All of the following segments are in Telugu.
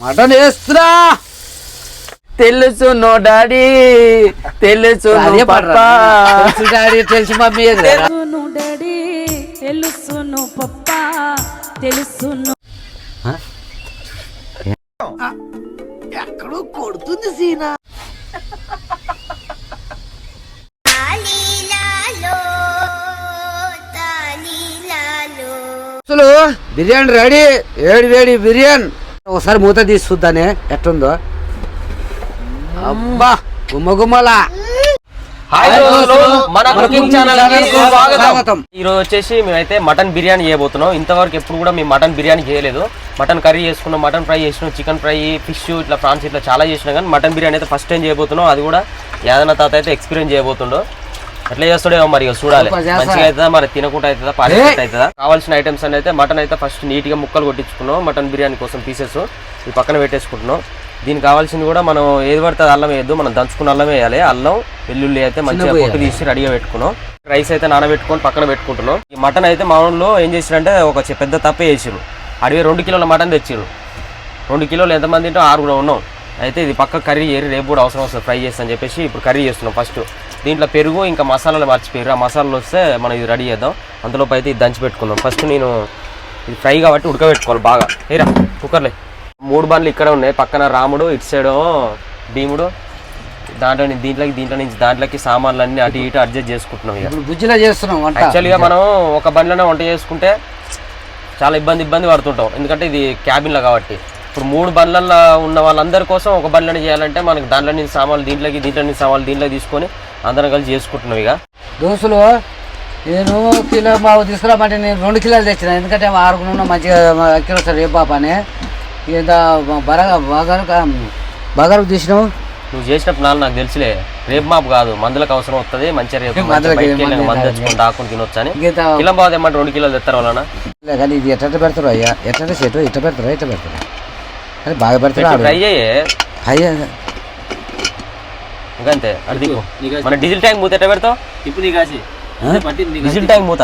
మటన్ వేస్తున్నా తెలుసు నో డాడీ. తెలుసు తెలుసు డాడీ తెలుసు మమ్మీ. తెలుసును డాడీ తెలుసును పప్ప తెలుసును అసలు బిర్యానీ రెడీ వేడి వేడి బిర్యానీ. ఒకసారి మూత తీసి చూద్దానే ఎట్టుందో. అబ్బా గుమ్మ గుమ్మలా హాయ్ దోస్తులు, మన కుకింగ్ ఛానల్ స్వాగతం. ఈ రోజు వచ్చేసి మేమైతే మటన్ బిర్యానీ చేయబోతున్నాం. ఇంతవరకు ఎప్పుడు కూడా మేము మటన్ బిర్యానీ చేయలేదు. మటన్ కర్రీ చేసుకున్నాం మటన్ ఫ్రై చేసినాం చికెన్ ఫ్రై ఫిష్ ఇట్లా ప్రాన్స్ ఇట్లా చాలా చేసినాం. కానీ మటన్ బిర్యానీ అయితే ఫస్ట్ టైం చేయబోతున్నాం. అది కూడా యాదన తాత అయితే ఎక్స్పీరియన్స్ చేయబోతుండో. ఎట్లా చేస్తాడేమో మరి చూడాలి. మంచిగా అవుతుందా? మరి తినకుండా అవుతుందా? పారేట్ అవుతుందా? కావాల్సిన ఐటమ్స్ అని అయితే మటన్ అయితే ఫస్ట్ నీట్గా ముక్కలు కొట్టించుకున్నాం. మటన్ బిర్యానీ కోసం పీసెస్ ఈ పక్కన పెట్టేసుకుంటున్నాం. దీనికి కావాల్సింది కూడా మనం ఏది పడితే అల్లం వేయద్దు. మనం దంచుకున్న అల్లం వేయాలి. అల్లం వెల్లుల్లి అయితే మంచిగా పొట్టు తీసి రెడీగా పెట్టుకున్నాం. రైస్ అయితే నానబెట్టుకొని పక్కన పెట్టుకుంటున్నాం. ఈ మటన్ అయితే మా ఊళ్ళో ఏం చేసిరంటే ఒక పెద్ద తప్పే చేసిరు అడిగి రెండు కిలోల మటన్ తెచ్చిరు రెండు కిలోలు ఎంతమంది తింటాం ఆరుగురు ఉన్నాం. అయితే ఇది పక్క కర్రీ ఏరి రేపు కూడా అవసరం వస్తుంది. ఫ్రై చేస్తా అని చెప్పేసి ఇప్పుడు కర్రీ చేస్తున్నాం ఫస్ట్ దీంట్లో పెరుగు ఇంకా మసాలాలు మర్చిపోయారు ఆ మసాలాలు వస్తే మనం ఇది రెడీ చేద్దాం. అందులోపు అయితే ఇది దంచి పెట్టుకుందాం. ఫస్ట్ నేను ఇది ఫ్రై కాబట్టి ఉడకబెట్టుకోవాలి బాగా. ఏరా కుక్కర్లే. మూడు బండ్లు ఇక్కడ ఉన్నాయి. పక్కన రాముడు ఇటు సైడ్ భీముడు. దాంట్లో దీంట్లోకి దీంట్లో నుంచి దాంట్లోకి సామాన్లు అన్ని అటు ఇటు అడ్జస్ట్ చేసుకుంటున్నాం ఇక. చేస్తున్నాం యాక్చువల్గా మనం ఒక బండ్లోనే వంట చేసుకుంటే చాలా ఇబ్బంది ఇబ్బంది పడుతుంటాం. ఎందుకంటే ఇది క్యాబిన్లో కాబట్టి. ఇప్పుడు మూడు బండ్లలో ఉన్న వాళ్ళందరి కోసం ఒక బండ్లోనే చేయాలంటే మనకి దాంట్లో నుంచి సామాన్లు దీంట్లోకి దీంట్లో నుంచి సామాన్లు దీంట్లో తీసుకొని అందరం కలిసి చేసుకుంటున్నాం ఇక. దోస్తులు నేను కిలో మావు తీసుకురామంటే నేను రెండు కిలోలు తెచ్చిన. ఎందుకంటే ఆరుగురు ఉన్న మంచిగా కిలో సార్ ఏ పాప అని ఇంత బరగా బగారు బగారు తీసినావు? నువ్వు చేసినప్పుడు నాన్న నాకు తెలుసులే. రేపు మాపు కాదు మందులకు అవసరం వస్తుంది మంచిగా రేపు వెళ్ళి మందు. తెచ్చుకొని దాక్కుని తినొచ్చు అని కిలో ఏమంటే రెండు కిలోలు తెస్తారు వాళ్ళన కానీ ఇది ఎట్ట పెడతారు అయ్యా? ఎట్ట చెట్టు ఇట్ట పెడతారా ఇట్ట పెడతారు? అది బాగా పెడతారు? ట్రై చేయే. అయ్యా ఇంకంతే అది మన డీజిల్ ట్యాంక్ మూత ఎట్ట పెడతావు? ఇప్పుడు నీ కాసి డీజిల్ ట్యాంక్ మూత?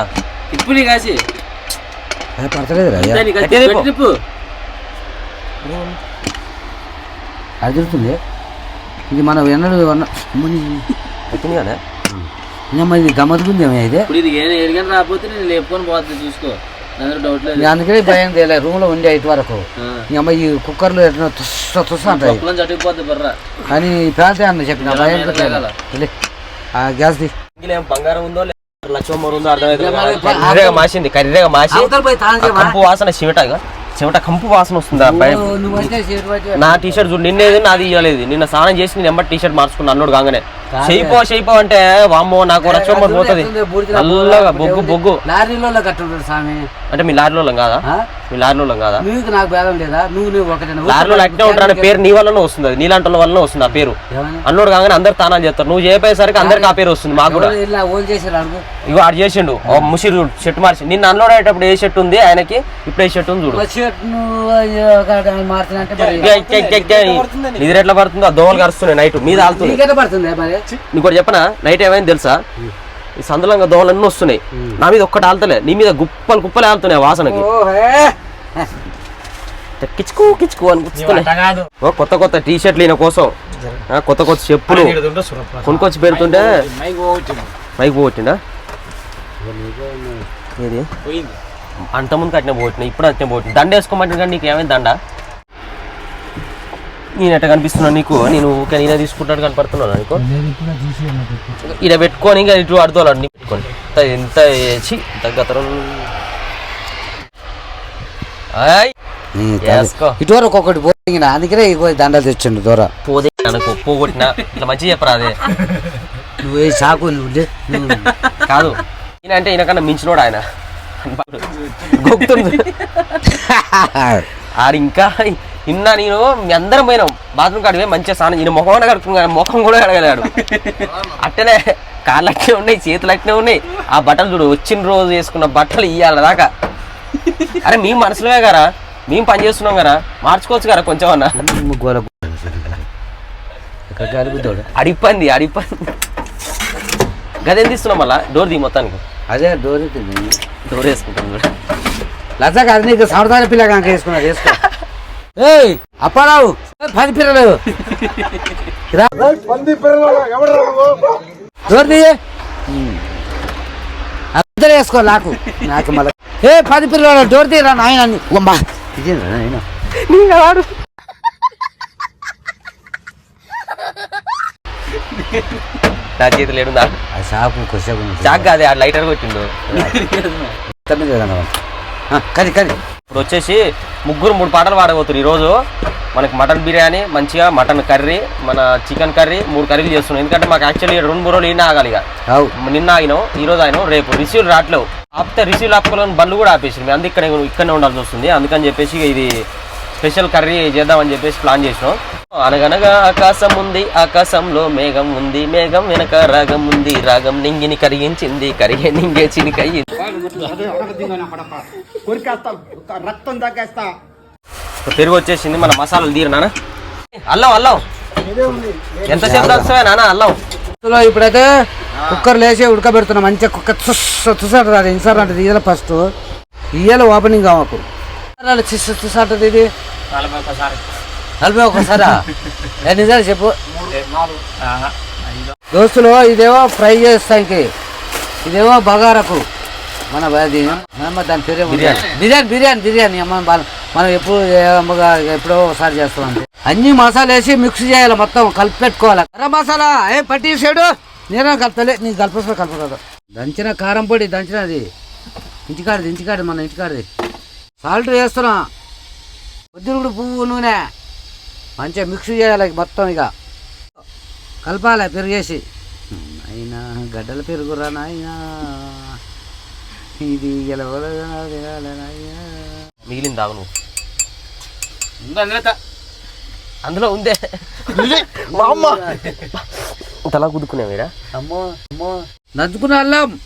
ఇప్పుడు నీ కాసి పడతలేదు అది తిరుగుతుంది ఇది మనం ఎన్నడూ ఎత్తుంది కదా ఇది గమ్మత్తుకుంది ఏమో ఇది? ఇప్పుడు ఇది ఏ- రాకపోతే నేను లేపుకొని పోతుంది చూసుకో. అందుకనే భయం తేలే రూమ్లో ఉండే ఇటు వరకు. ఈ కుక్కర్లు ఎట్లా తుస్స తుస్స అంటాయి కానీ పేల్తే అన్న చెప్పిన భయం. లే. ఆ గ్యాస్ ది బంగారం ఉందో లక్ష్మమ్మ అర్థమైతే మాసింది కర్రీగా మాసి? కంపు వాసన చివట చివట కంపు వాసన వస్తుంది నా టీ షర్ట్ చూడు నిన్నేది నాది ఇవ్వలేదు నిన్న స్నానం చేసి నేను ఎంబటి టీ షర్ట్ మార్చుకున్నా అన్నోడు కాగానే. షైపో షైపో అంటే వామ్మో నాకు అది పోతుంది. నల్లగా బొగ్గు. బొగ్గు. లారీలో కట్టుంటాడు స్వామి. అంటే మీ లారీలో కాదా? మీ లారీలో కాదా? నీకు నాకు భేదం లేదా? నువ్వు నువ్వు ఒకటే లారీలో అట్నే ఉంటారనే పేరు నీ వల్లనే వస్తుంది అది. నీలాంటి వల్లనే వస్తుంది ఆ పేరు? అన్నోడు కాగానే అందరు తానాలు చేస్తారు. నువ్వు చేయపోయేసరికి అందరికి ఆ పేరు వస్తుంది మాకు కూడా. ఓన్ చేసారు ఇగో ఆడు చేసిండు. ముసిరు చూడు షర్ట్ మార్చి. నిన్న అన్లోడ్ అయ్యేటప్పుడు ఏ షర్ట్ ఉంది? ఆయనకి ఇప్పుడు ఏ షర్ట్ ఉంది చూడు. నిద్ర ఎట్లా పడుతుందో? ఆ దోమలు కరుస్తున్నాయి నైట్. మీద ఆలుతుంది పడుతుంది మరి? నీకు ఒకటి చెప్పనా? నైట్ ఏమైంది తెలుసా? ఈ సందులంగా దోమలు అన్నీ వస్తున్నాయి నా మీద ఒక్కటి ఆలుతలే నీ మీద గుప్పలు కుప్పలు ఆలుతున్నాయి ఆ వాసనకి. కిచ్చుకు కిచ్చుకు అని గుచ్చుతున్నాయి ఓ కొత్త కొత్త టీ షర్ట్లు ఈయన కోసం. కొత్త కొత్త చెప్పులు. కొనుక్కొచ్చి పెడుతుంటే పైకి పోగొట్టిండా? ఏది? అంతకుముందు కట్టిన పోగొట్టిన ఇప్పుడు అట్నే పోగొట్టిన. దండ వేసుకోమంటే కానీ నీకు ఏమైంది దండ? నేను ఎట్ట కనిపిస్తున్నా నీకు? నేను ఊరికే నేనే తీసుకుంటాడు కనపడుతున్నాను అనుకో ఇలా పెట్టుకొని ఇంకా ఇటు పెట్టుకొని? ఇంత ఎంత చి తగ్గతరం. ఇటు వరకు ఒకటి పోయింది అందుకనే దండలు తెచ్చిండు దూర. పోదే అనుకో పోగొట్టిన ఇట్లా మంచిగా చెప్పరా అదే? నువ్వు ఏ చాకు నువ్వు కాదు. ఈయన అంటే ఈయనకన్నా మించినోడు ఆయన. గొప్పతుంది ఆడు ఇంకా నిన్న నేను మీ అందరం పోయినాం. బాత్రూమ్ కాడివే మంచిగా స్నానం ఈయన ముఖం కడుక్కున్నా ముఖం కూడా కడగలేడు. అట్టనే కాళ్ళు అట్నే ఉన్నాయి చేతులు అట్నే ఉన్నాయి. ఆ బట్టలు చూడు వచ్చిన రోజు వేసుకున్న బట్టలు ఇయ్యాలి దాకా. అరే మీ మనసులోనే కదా మేము పని చేస్తున్నాం కదా మార్చుకోవచ్చు కదా కొంచెం అన్న. అడిపంది అడిపంది గదేం తీస్తున్నాం మళ్ళా? డోర్ దీ మొత్తానికి. అదే డోర్ డోర్ వేసుకుంటాం కూడా. కాదు నీకు సంవత్సరాల పిల్ల కనుక వేసుకున్నది వేసుకో. ఏయ్ అప్పారావు ఏ, పది పిల్లలు. అందరూ వేసుకో నాకు. నాకు మళ్ళీ. ఏ పది పిల్లలు డోర్ తీరా నాయన అమ్మా. నా చేతులు ఏడుందా? ఆ షాపు కొద్దిసేపు చాక్ కాదే ఆ లైటర్ కొట్టిండు. కది కది ఇప్పుడు వచ్చేసి ముగ్గురు మూడు పాటలు పాడబోతున్నారు ఈరోజు. మనకి మటన్ బిర్యానీ మంచిగా మటన్ కర్రీ మన చికెన్ కర్రీ మూడు కర్రీలు చేస్తున్నాం. ఎందుకంటే మాకు యాక్చువల్లీ రెండు మూడు రోజులు ఈయన ఆగాలి ఇక. నిన్న ఆగినాం ఈ రోజు ఆయన రేపు. రిసీవ్లు రావట్లేవు. ఆపితే రిసీవ్లు ఆపుకోవాలని బండ్లు కూడా ఆపేసి మేము అందుకే ఇక్కడ ఇక్కడనే ఉండాల్సి వస్తుంది. అందుకని చెప్పేసి ఇది స్పెషల్ కర్రీ చేద్దామని చెప్పేసి ప్లాన్ చేసినాం. అనగనగా ఆకాశం ఉంది ఆకాశంలో మేఘం ఉంది మేఘం వెనక రాగం ఉంది రాగం నింగిని కరిగించింది కరిగే నింగే చినికయ్యి పెరుగు వచ్చేసింది మన మసాలాలు తీరు నాన్న. అల్లం అల్లం. ఎంతసేపు దాస్తావే నాన్న అల్లం? ఇప్పుడైతే కుక్కర్ లేచి ఉడకబెడుతున్నాం మంచిగా కుక్కర్ తుసాట రాదు ఇన్సార్ అంటది ఇయ్యాల ఫస్ట్ ఇయ్యాల ఓపెనింగ్ కావకు తుసాటది ఇది. నలభై ఒకసారా నిజాలు చెప్పు. దోస్తులు ఇదేమో ఫ్రై చేస్తానికి ఇదేమో బగారకు. మన దాని పేరు బిర్యానీ. బిర్యానీ బిర్యానీ బాల- మనం ఎప్పుడు అమ్మగా ఎప్పుడో ఒకసారి చేస్తాం అన్ని మసాలా వేసి మిక్స్ చేయాలి మొత్తం కలిపి పెట్టుకోవాలి. గరం మసాలా ఏ పట్టి సైడు నేనే కలుపుతలే నీకు కలపసా కలపరాదు దంచిన కారం పొడి దంచినది. ఇంటికాడిది ఇంటికాడి మన ఇంటికాడిది. సాల్ట్ వేస్తున్నా. పొద్దురుగుడు పువ్వు నూనె. మంచిగా మిక్స్ చేయాలి మొత్తం ఇక. కలపాలి పెరిగేసి. అయినా గడ్డల పెరుగురా నాయనా. ఇది. మిగిలింది తాగు నువ్వు అందులో ఉందే. మా అమ్మ. తలా కుదుకునేవిరా అమ్మో అమ్మో. నంచుకున్న అల్లం.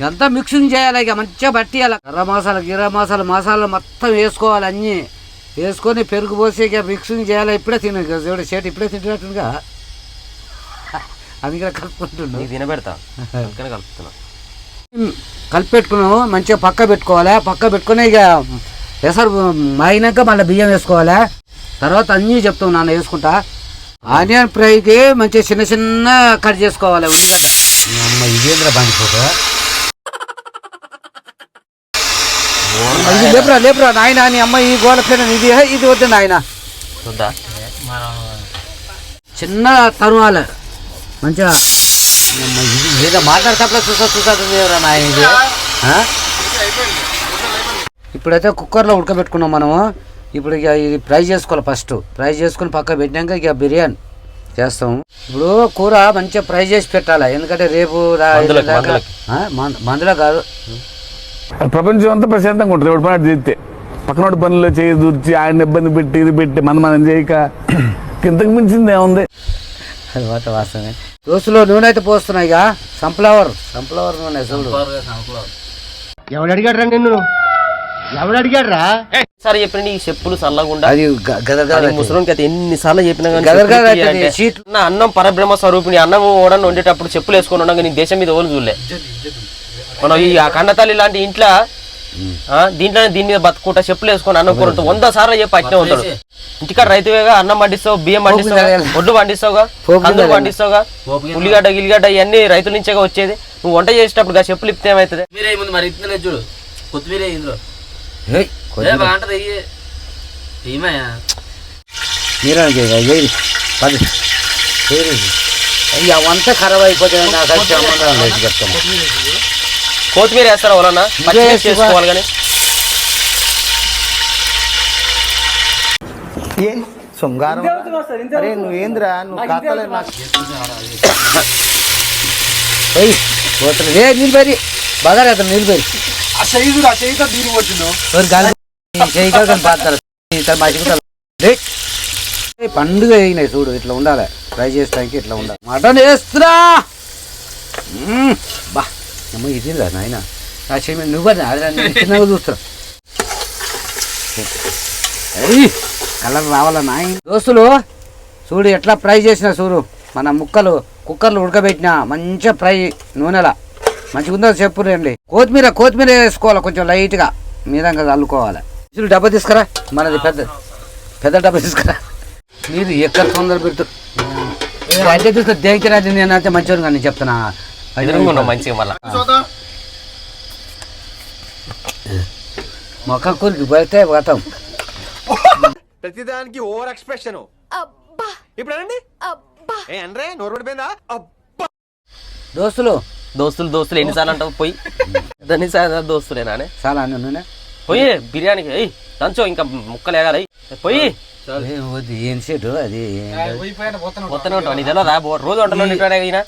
ఇదంతా మిక్సింగ్ చేయాలి ఇక మంచిగా పట్టియాలి. గర్ర మసాలా గిర్ర మసాలా మసాలా మొత్తం వేసుకోవాలి అన్నీ. వేసుకొని పెరుగు పోసి ఇక మిక్సింగ్ చేయాలి ఇప్పుడే తిన చూడ చేతి ఇప్పుడే తింటున్నట్టుగా అందుకే కలుపుకుంటుండు నీకు తినబెడతా. అందుకనే కలుపుతున్నా. ఉమ్, కలిపి పెట్టుకున్నాము మంచిగా పక్క పెట్టుకోవాలి? పక్క పెట్టుకుని ఇక ఎసరు మాగినాక మళ్ళీ బియ్యం వేసుకోవాలి? తర్వాత అన్నీ చెప్తాం నాన్న వేసుకుంటా. ఆనియన్ ఫ్రైకి మంచిగా చిన్న చిన్న కట్ చేసుకోవాలి ఉల్లిగడ్డ. అమ్మ ఇదేంద్ర బండిపోతా ఇది లేపురా లేపురా నాయన నీ అమ్మ ఈ గోడ పైన ఇది ఇది వద్దు నాయన. చూద్దా చిన్న తరువాలు మంచిగా. ఇది ఏదో మాట్లాడేటప్పుడు చూసా చూసా నాయన ఇది? ఇప్పుడైతే కుక్కర్లో ఉడకబెట్టుకున్నాం మనము. ఇప్పుడు ఇక ఇది ఫ్రై చేసుకోవాలి ఫస్ట్. ఫ్రై చేసుకుని పక్క పెట్టినాక ఇక బిర్యానీ చేస్తాం. ఇప్పుడు కూర మంచిగా ఫ్రై చేసి పెట్టాలి? ఎందుకంటే రేపు మందులో కాదు. ప్రపంచం అంతా ప్రశాంతంగా ఉంటుంది. ఎవడు పని చేస్తే. పక్కనోడి పనుల్లో చేయి దూర్చి ఆయన ఇబ్బంది పెట్టి ఇది పెట్టి మనం మనం చేయక. ఇంతకు మించింది ఏముంది? అది వాత వాస్తవమే. దోస్తులో నూనె అయితే పోస్తున్నాయి ఇక. సన్ఫ్లవర్. సన్ఫ్లవర్ నూనె చూడు సరే చెప్పిన నీ చెప్పులు చల్లగుండా అది గ- గద గద అది ముసలోనికి అయితే ఎన్నిసార్లు చెప్పినా కానీ గదర్ గదర్ అంటే. నా అన్నం పరబ్రహ్మ స్వరూపిణి అన్నం ఓడని వండేటప్పుడు చెప్పులు వేసుకొని ఉండగా నీకు దేశం మీద ఓలు చూడలే. మనం ఈ ఆ కండతల్లి లాంటి ఇంట్లో ఆ, దీంట్లోనే దీని మీద బతుకుంటా చెప్పులు వేసుకొని అన్నం కూర వంద సార్లు చెప్పి అట్నే ఉంటాడు. ఇంటికాడ రైతువేగా అన్నం పండిస్తావు బియ్యం పండిస్తావు ఒడ్లు పండిస్తావుగా కందులు వేయాలి. పండిస్తావుగా ఉల్లిగడ్డ గిల్లిగడ్డ ఇవన్నీ రైతుల నుంచేగా వచ్చేది. నువ్వు వంట చేసేటప్పుడు గా చెప్పులు ఇప్పితే ఏమవుతుంది కొత్తిమీర ముందు మరి చూడు. కొత్తిమీర ఇందులో. అవంతా ఖరాబ్ అయిపోతే నాకు అది సంబంధం లేదు చెప్తాను. కొత్తిమీర వేస్తారా పచ్చిమిర్చి వేసి చేసుకోవాలి కానీ. ఏం? శృంగారం. అరే నువ్వేంద్రా? నువ్వు కాకలే నాకు. బాగా అతను పండుగ అయినాయి చూడు ఇట్లా ఉండాలి. ఫ్రై చేస్తానికి ఇట్లా ఉండాలి. మటన్ వేస్తున్నా మ్మ్. బా. అమ్మ ఇదిలా నాయన నా చెయ్యి నువ్వు అది నేను చిన్నగా చూస్తున్నా కలర్ రావాలా నాయన దోస్తులు చూడు ఎట్లా ఫ్రై చేసిన చూడు. మన ముక్కలు కుక్కర్లు ఉడకబెట్టిన మంచిగా ఫ్రై నూనెలా. మంచిగా ఉందో చెప్పు రండి. కొత్తిమీర కొత్తిమీర వేసుకోవాలి కొంచెం లైట్గా. మీదంగా చల్లుకోవాలి. చూడు డబ్బా తీసుకురా. మనది పెద్ద పెద్ద డబ్బా తీసుకురా. మీరు ఎక్కడ తొందర పెట్టు అంటే తీసుకు నేను అయితే మంచివాడు కానీ చెప్తున్నా. ఎదురుగా మంచిగా మళ్ళా మొక్క కూరికి పోతే పోతాం. ప్రతిదానికి ఓవర్ ఎక్స్ప్రెషన్. ఇప్పుడు అనండి ఏ అనరే నోరు పడిపోయిందా దోస్తులు. దోస్తులు దోస్తులు ఎన్నిసార్లు అంటావు? పోయి. దాన్ని దోస్తులేనానే చాలా అన్నీ నూనె పోయి బిర్యానీకి ఎయ్ దంచో ఇంకా ముక్కలు ఎగాలి పోయి. ఏ, సెటు అది మొత్తం ఉంటావు. నీ తెలియదా రోజు వంటలో అయినా?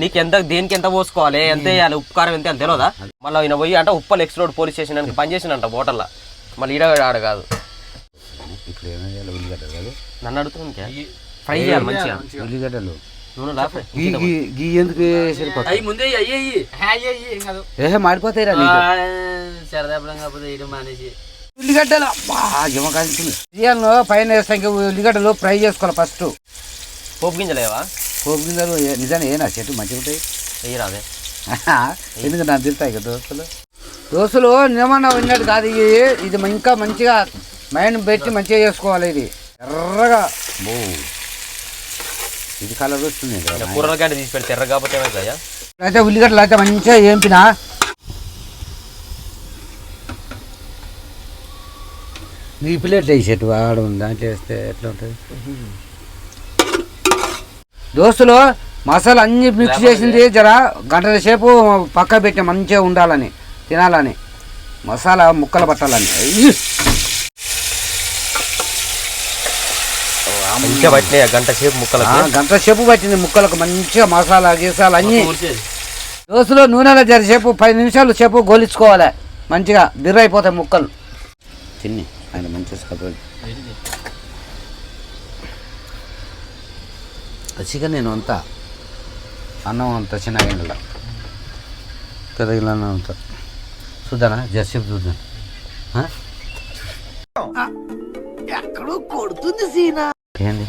నీకు ఎంత దేనికి ఎంత పోసుకోవాలి ఎంత వేయాలి ఉప్పు కారం ఎంత తెలియదా మళ్ళీ ఆయన పోయి అంటే Uppal X road police station అని పని చేసినంట హోటల్లో. మళ్ళీ ఈడ ఆడ కాదు. ఇప్పుడు ఏమయ్యాలి ఉల్లిగడ్డలు నన్ను అడుగుతుంది ఫ్రై చేయాలి మంచిగా. ఉల్లిగడ్డలు. గీ ఎందుకు ముందే అయ్యి అయ్యి. కాదు. ఏ మాడిపోతాయి రా నీకు సరదాపడం కాకపోతే మానేసి. ఉల్లిగడ్డలు అబ్బా పైన వేస్తాం ఇంకా ఉల్లిగడ్డలు ఫ్రై చేసుకోవాలి ఫస్ట్ పోపు గింజలేవా పోపు గింజలు నిజాన్ని ఏనా? చెట్టు మంచిగా ఉంటాయి? వెయ్యి రాదే ఎందుకు నాకు తింటాయి కదా దోస్తులు దోస్తులు ఏమన్నా విన్నట్టు కాదు ఇది ఇది ఇంకా మంచిగా మైండ్ పెట్టి మంచిగా చేసుకోవాలి ఇది. ఎర్రగా. బో. ఇది కలర్ వస్తుంది కదా. కూరల తీసి పెడితే ఎర్ర కాకపోతే ఏమవుతాయా అయితే ఉల్లిగడ్డలు అయితే మంచిగా ఏంపిన నీ ప్లేట్ వేసేట్టు వాడు దాంట్లో వేస్తే ఎట్లా ఉంటుంది? దోస్తులు మసాలా అన్ని మిక్స్ చేసింది జర గంటల సేపు పక్క పెట్టి మంచిగా ఉండాలని తినాలని. మసాలా ముక్కలు పట్టాలని. మంచిగా పట్టినాయి. గంట సేపు ముక్కలు ఆ, గంట సేపు పట్టింది ముక్కలకు. మంచిగా మసాలా గీసాలు అన్నీ. దోశలో నూనెలో జర సేపు పది నిమిషాలు సేపు గోలించుకోవాలి మంచిగా బిర్ర అయిపోతాయి ముక్కలు. తిని ఆయన మంచిగా సపరేట్. నేను అంతా అన్నం అంతా చిన్న గిన్నెలో పెద్ద గిన్నెలో అంతా. చూద్దానా? జరసేపు చూద్దాం? ఎక్కడో కొడుతుంది సీనా. ఏంది?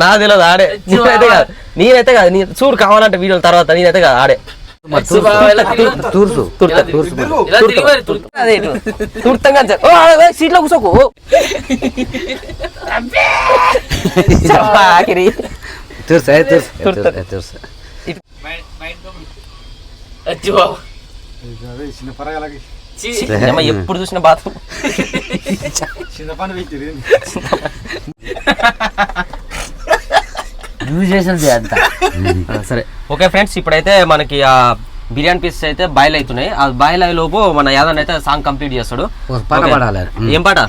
నా తెలియదు ఆడే. నేనైతే కాదు నేనైతే కాదు నీ చూడు కావాలంటే వీడియోల తర్వాత నేనైతే కాదు ఆడే. తుర్తంగా సీట్లో కూర్చోకు. చీ. ఏమ్మా, ఎప్పుడు చూసిన బాత్రూమ్ నువ్వు అంతా సరే. ఓకే ఫ్రెండ్స్ ఇప్పుడైతే మనకి ఆ బిర్యానీ పీసెస్ అయితే బాయిల్ అవుతున్నాయి. ఆ బాయిల్ అయ్యే లోపు మన యాదవ్ అయితే సాంగ్ కంప్లీట్ చేస్తాడు. ఏం పాట?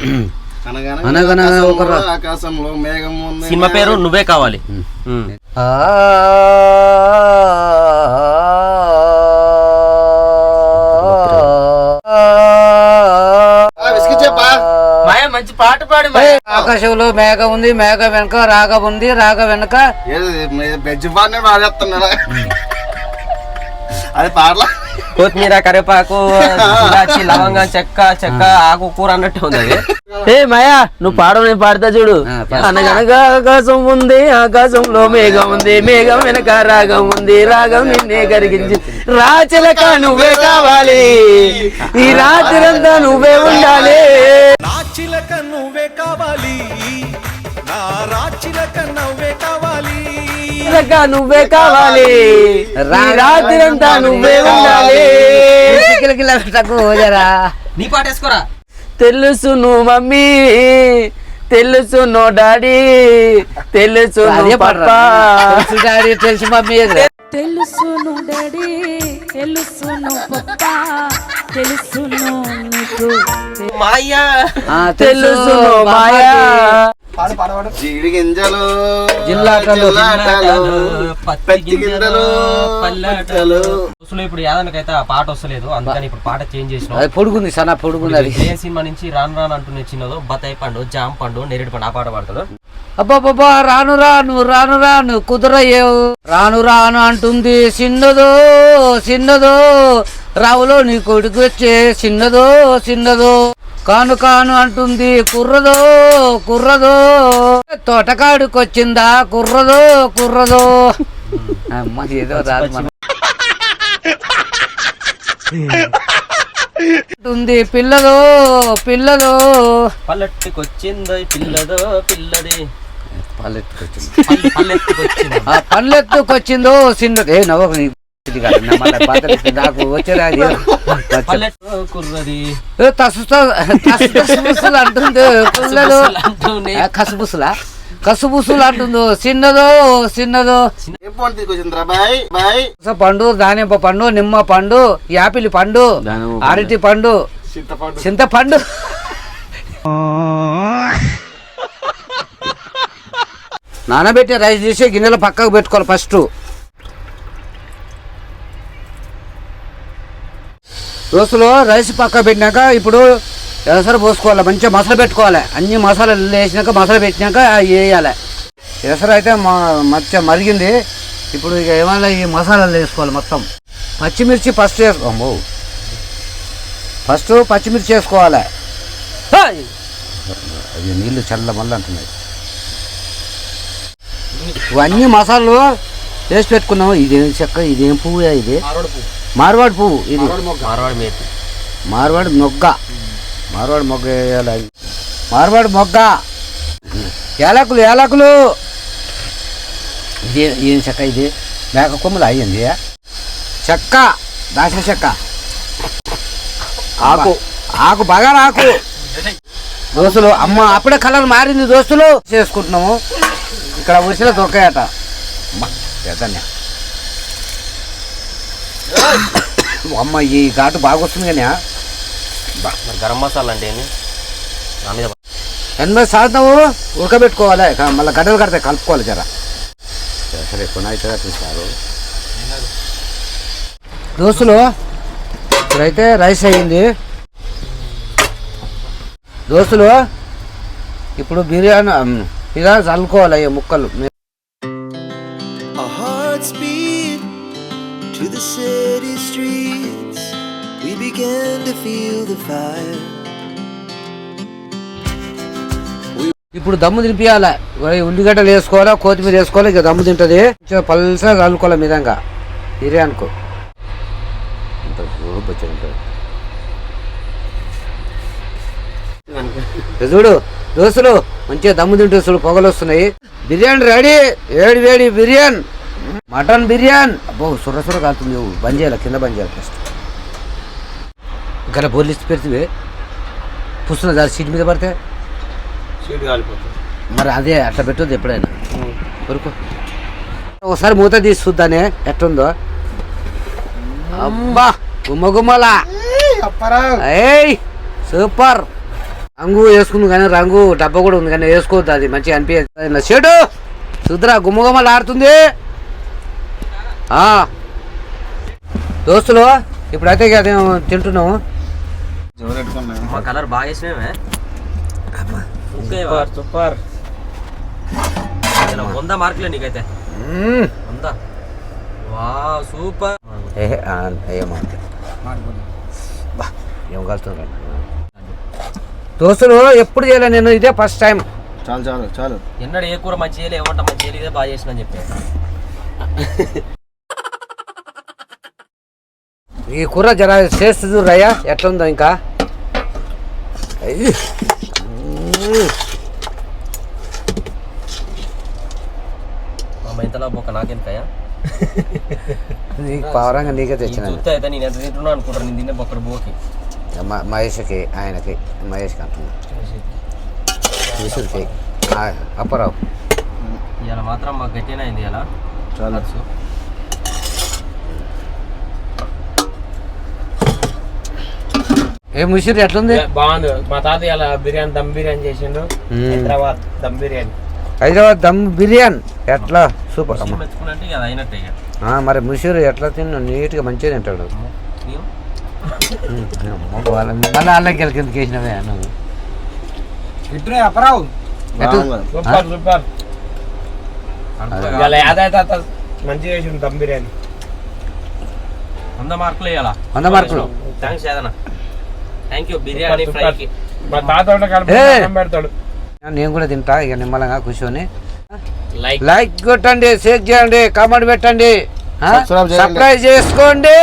అనగనగా ఒక ఆకాశంలో మేఘం ఉంది. సినిమా పేరు నువ్వే కావాలి. ఉమ్. ఆ. విసిగి చెప్పా. మాయ మంచి పాట పాడు మాయ. ఆకాశంలో మేఘ ఉంది మేఘ వెనక రాగ ఉంది రాగ వెనక అది పాడలా? కొత్తిమీర కరివేపాకు ఇలాచి లవంగం చెక్క చెక్క ఆకు కూర అన్నట్టు ఉంది ఏ మాయా నువ్వు పాడవు నేను పాడతా చూడు. అనగనగా ఆకాశం ఉంది ఆకాశంలో మేఘం ఉంది మేఘం వెనక రాగం ఉంది రాగం నిన్నే కరిగించి. రాచలక నువ్వే కావాలి. ఈ రాత్రంతా నువ్వే ఉండాలి. రాచిలక నువ్వే కావాలి. నా రాచిలక నువ్వే కావాలి. రాచలక నువ్వే కావాలి రాత్రంతా నువ్వే ఉండాలి నీ పాట వేసుకోరా తెలుసు నువ్వు మమ్మీ తెలుసు నో డాడీ తెలుసు నువ్వు పప్పా తెలుసు డాడీ తెలుసు మమ్మీ ఎదురు. తెలుసును డాడీ తెలుసును పప్ప తెలుసును నీకు మాయ్యా ఆ, తెలుసును మాయా జీడి గింజలు జిల్లాటలు. పత్తి గింజలు పల్లెటలు అసలు ఇప్పుడు యాదనకైతే ఆ పాట వస్తలేదు అందుకని ఇప్పుడు పాట చేంజ్ చేసినాం. అది పొడుగుంది సన్న పొడుగుంది అది. ఏ సినిమా నుంచి రాను రాను అంటూనే చిన్నదో బతాయి పండు జామ పండు నేరేడు పండు ఆ పాట పాడతాడు. అబ్బాబ్బా రాను రాను రాను రాను కుదరయ్యో. రాను రాను అంటుంది చిన్నదో చిన్నదో రావులో నీ కొడుకు వచ్చే చిన్నదో చిన్నదో. కాను కాను అంటుంది కుర్రదో కుర్రదో. తోటకాడుకొచ్చిందా కుర్రదో కుర్రదో. అమ్మ ఏదో రాదు మన. అంటుంది పిల్లదో పిల్లదో. పల్లెట్టుకొచ్చిందో పిల్లదో పిల్లది. పల్లెట్టుకొచ్చింది. పల్లెత్తుకొచ్చిందో చిన్నది. నవ్వకు నాకు వచ్చేది అంటుంది పిల్లలు అంటూనే ఆ, కసుబుసులా కసుబుసులు అంటుందో? చిన్నదో చిన్నదో? పండు దానిమ్మ పండు నిమ్మ పండు యాపిల్ పండు అరటి పండు చింతపండు. నానబెట్టి రైస్ చేసి గిన్నెలో పక్కకు పెట్టుకోవాలి ఫస్ట్. దోశలో రైస్ పక్క పెట్టినాక ఇప్పుడు ఎసరు పోసుకోవాలి మంచిగా మసాలా పెట్టుకోవాలి. అన్ని మసాలాలు వేసినాక మసాలా పెట్టినాక అవి వేయాలి. ఎసరు అయితే మ- మంచిగా మరిగింది. ఇప్పుడు ఇక ఏమైనా ఈ మసాలాలు వేసుకోవాలి మొత్తం. పచ్చిమిర్చి ఫస్ట్ వేసుకోము ఫస్ట్ పచ్చిమిర్చి వేసుకోవాలి! అది నీళ్ళు చల్ల మళ్ళీ అంటున్నాయి. ఇవన్నీ మసాలాలు వేసి పెట్టుకున్నాము ఇదేం చెక్క ఇదేం పువ్వు ఇది? మార్వాడి పువ్వు ఇది. మార్వాడి మేతి. మార్వాడి మొగ్గ. మార్వాడి మొగ్గ వేయాలి. మార్వాడి మొగ్గ. ఏలకులు ఏలకులు ఇది ఏం చెక్క ఇది. మేక కొమ్ములు అయ్యింది. చెక్క దాచిన చెక్క. ఆకు. ఆకు బాగా ఆకు. దోస్తులు అమ్మ అప్పుడే కలర్ మారింది దోస్తులు. చేసుకుంటున్నాము. ఇక్కడ ఉసిలో దొరకాయట. అమ్మ. అమ్మ ఈ ఘాటు బాగా వస్తుంది కానీ మరి గరం మసాలా అంటే ఏంది? నా మీద ఎనభై శాతం ఉడకబెట్టుకోవాలి. మళ్ళీ గడ్డలు కడితే కలుపుకోవాలి జర. సరే ఎక్కువ అవుతుందా చూసారు దోస్తులు ఇప్పుడైతే రైస్ అయ్యింది. దోస్తులు ఇప్పుడు బిర్యానీ ఇలా చల్లుకోవాలి ముక్కలు. ఇప్పుడు దమ్ము తినిపించాలి ఉల్లిగడ్డలు వేసుకోవాలా? కొత్తిమీర వేసుకోవాలి? ఇక దమ్ము తింటుంది. కొంచెం పల్సగా కలుపుకోవాలి మిదంగా? బిర్యానీకు ఇంత చూడు దోస్తులు మంచిగా దమ్ము తింటూ చూడు పొగలు వస్తున్నాయి. బిర్యానీ రెడీ. వేడి వేడి బిర్యానీ. మటన్ బిర్యానీ. అబ్బో సుర్ర సుర్ర కాలుతుంది. బంద్ చేయాలి కింద బంద్ చేయాలి ఫస్ట్ ఇంకా బోర్లు ఇచ్చి పెడితే పుస్తున్న దాని సీట్ మీద పడితే మరి అదే అట్లా పెట్టొద్దు ఎప్పుడైనా. కొరుకో ఒకసారి మూత తీసి చూద్దానే ఎట్టుందో. అబ్బా గుమ్మ గుమ్మలా ఏయ్ సూపర్. రంగు వేసుకుంది కానీ రంగు డబ్బా కూడా ఉంది కానీ వేసుకోవద్దు అది మంచిగా అనిపించదు. చెడు సుద్రా గుమ్మ గుమ్మలు ఆడుతుంది. ఆ. దోస్తులు ఇప్పుడైతే అదే తింటున్నాము? మా కలర్ బాగా వేసినవే. Super super. వంద మార్కులే నీకైతే. వంద. వా సూపర్. ఏ బా ఏం కలుతుంది దోస్తులు ఎప్పుడు చేయలే నేను? ఇదే ఫస్ట్ టైం చాలు చాలు చాలు. ఎన్నడు ఏ కూర మంచి చేయలే ఏమంట మంచి చేయలేదు ఇదే బాగా చేసిన అని చెప్పి. ఈ కూర జర చేస్తు చూడయ్యా ఎట్లుందో ఇంకా? ఇంతలా బొక్క నాకెందుకయ్యా నీకు పవరంగా నీకే తెచ్చిన చూస్తే అయితే నేను ఎంత తింటున్నా అనుకుంటాను నేను తినే బొక్కడు బోకి మ- మహేష్కి ఆయనకి మహేష్కి అంటున్నా. విసురుకి. అప్పరావు. ఇవాళ మాత్రం మాకు గట్టిన అయింది ఇలా చాలు. ఏ ముసిరి ఎట్లుంది? బాగుంది. మా తాత ఇలా బిర్యానీ దమ్ బిర్యానీ చేసిండు. హైదరాబాద్ దమ్ బిర్యానీ. హైదరాబాద్ దమ్ బిర్యానీ. ఎట్లా? సూపర్ మరి ముసిరు ఎట్లా తిన్నా? నీట్గా మంచిగా తింటాడు? మళ్ళీ అల్లకి వెళ్ళి కిందకి వేసినవే నువ్వు ఎటు? Super super. ఇలా మంచిగా చేసిండు దమ్ బిర్యానీ. వంద మార్కులు వేయాలా వంద మార్కులు. థ్యాంక్స్ ఏదన్నా థ్యాంక్ యూ బిర్యానీ ఫ్రైకి. మా తాత ఉంటే కలిపి ఏ! అన్నం పెడతాడు. నేను కూడా తింటా ఇక నిమ్మలంగా కూర్చొని. లైక్ లైక్ కొట్టండి షేర్ చేయండి కామెంట్ పెట్టండి. సబ్స్క్రైబ్ చేసుకోండి.